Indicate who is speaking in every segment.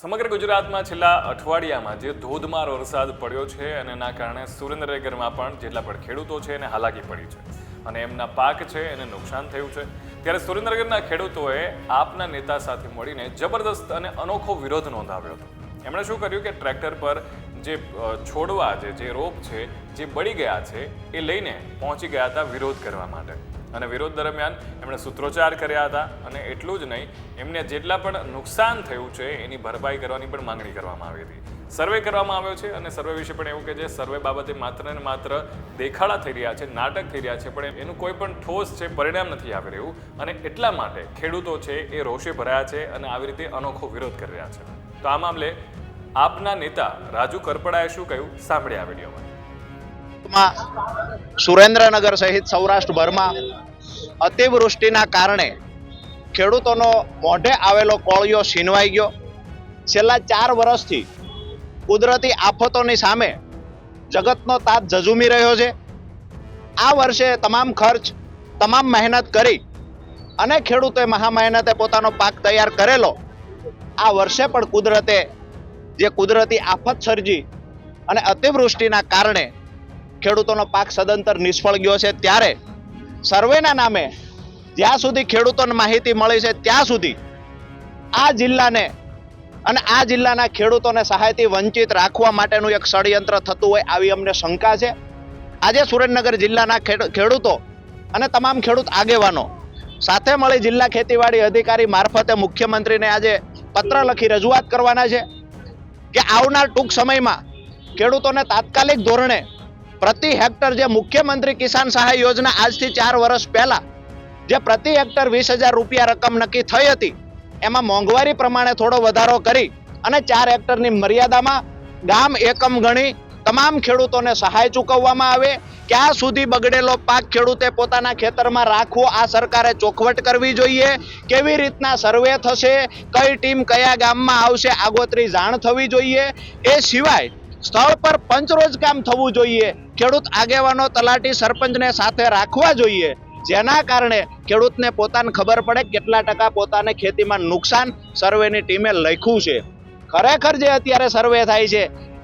Speaker 1: સમગ્ર ગુજરાતમાં છેલ્લા અઠવાડિયામાં જે ધોધમાર વરસાદ પડ્યો છે, અને એના કારણે સુરેન્દ્રનગરમાં પણ જેટલા પણ ખેડૂતો છે, એને હાલાકી પડી છે. અને એમના પાક છે, એને નુકસાન થયું છે. ત્યારે સુરેન્દ્રનગરના ખેડૂતોએ આપના નેતા સાથે મળીને જબરદસ્ત અને અનોખો વિરોધ નોંધાવ્યો હતો. એમણે શું કર્યું કે ટ્રેક્ટર પર જે છોડવા છે, જે રોપ છે, જે બળી ગયા છે, એ લઈને પહોંચી ગયા હતા વિરોધ કરવા માટે. અને વિરોધ દરમિયાન એમણે સૂત્રોચ્ચાર કર્યા હતા અને એટલું જ નહીં, એમને જેટલા પણ નુકસાન થયું છે, એની ભરપાઈ કરવાની પણ માંગણી કરવામાં આવી હતી. સર્વે કરવામાં આવ્યો છે અને સર્વે વિશે પણ એવું કે જે સર્વે બાબતે માત્ર ને માત્ર દેખાડા થઈ રહ્યા છે, નાટક થઈ રહ્યા છે, પણ એનું કોઈ પણ ઠોસ છે, પરિણામ નથી આવી રહ્યું. અને એટલા માટે ખેડૂતો છે એ રોષે ભરાયા છે અને આવી રીતે અનોખો વિરોધ કરી રહ્યા છે. તો આ મામલે આપના નેતા રાજુ કરપડાએ શું કહ્યું? સાંભળ્યા આ વિડીયોમાં.
Speaker 2: માં સુરેન્દ્રનગર સહિત સૌરાષ્ટ્રભરમાં અતિવૃષ્ટિના કારણે ખેડૂતોનો મોઢે આવેલો કોળિયો છીનવાઈ ગયો. છેલ્લા ચાર વર્ષથી કુદરતી આફતોની સામે જગતનો તાત ઝઝૂમી રહ્યો છે. આ વર્ષે તમામ ખર્ચ, તમામ મહેનત કરી અને ખેડૂતોએ મહા મહેનતે પોતાનો પાક તૈયાર કરેલો. આ વર્ષે પણ કુદરતે જે કુદરતી આફત સર્જી અને અતિવૃષ્ટિના કારણે ખેડૂતોનો પાક સદંતર નિષ્ફળ ગયો છે ત્યારે સર્વેના નામે જ્યાં સુધી ખેડૂતોને માહિતી મળી છે ત્યાં સુધી આ જિલ્લાને અને આ જિલ્લાના ખેડૂતોને સહાયથી વંચિત રાખવા માટેનું એક ષડયંત્ર થતું હોય આવી અમને શંકા છે. આજે સુરેન્દ્રનગર જિલ્લાના ખેડૂતો અને તમામ ખેડૂત આગેવાનો સાથે મળી જિલ્લા ખેતીવાડી અધિકારી મારફતે મુખ્યમંત્રીને આજે પત્ર લખી રજૂઆત કરવાના છે કે આવનાર ટૂંક સમયમાં ખેડૂતોને તાત્કાલિક ધોરણે પ્રતિ હેક્ટર જે મુખ્યમંત્રી કિસાન સહાય યોજના આજથી ચાર વર્ષ પહેલા જે પ્રતિ હેક્ટર વીસ હજાર રૂપિયા રકમ નક્કી થઈ હતી, એમાં મોંઘવારી પ્રમાણે થોડો વધારો કરી અને ચાર હેક્ટરની મર્યાદામાં ગામ એકમ ગણી તમામ ખેડૂતોને સહાય ચૂકવવામાં આવે, ક્યાં સુધી બગડેલો પાક ખેડૂતે પોતાના ખેતરમાં રાખવો, આ સરકારે ચોખવટ કરવી જોઈએ, કેવી રીતના સર્વે થશે, કઈ ટીમ કયા ગામમાં આવશે, આગોતરી જાણ થવી જોઈએ, એ સિવાય સ્થળ પર પંચરોજ કામ થવું જોઈએ. ખેડૂત આગેવાનો તલાટી સરપંચને સાથે રાખવા જોઈએ. જેના કારણે ખેડૂતને પોતાને ખબર પડે કેટલા ટકા પોતાને ખેતીમાં નુકસાન સર્વેની ટીમે લખ્યું છે. ખરેખર જે અત્યારે સર્વે થાય છે,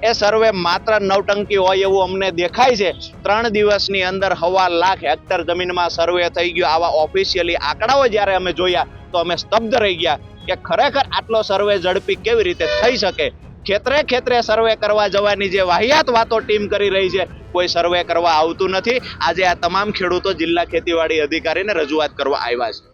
Speaker 2: એ સર્વે માત્ર નવટંકી હોય એવું અમને દેખાય છે. ત્રણ દિવસની અંદર હવા લાખ હેક્ટર જમીનમાં સર્વે થઈ ગયો. આવા ઓફિશિયલી આંકડાઓ જ્યારે અમે જોયા, તો અમે સ્તબ્ધ રહી ગયા કે ખરેખર આટલો સર્વે ઝડપી કેવી રીતે થઈ શકે? ખેતરે ખેતરે સર્વે કરવા જવાની જે વાહિયાત વાતો ટીમ કરી રહી છે, કોઈ સર્વે કરવા આવતું નથી. આજે આ તમામ ખેડૂતો જિલ્લા ખેતીવાડી અધિકારીને રજૂઆત કરવા આવ્યા છે.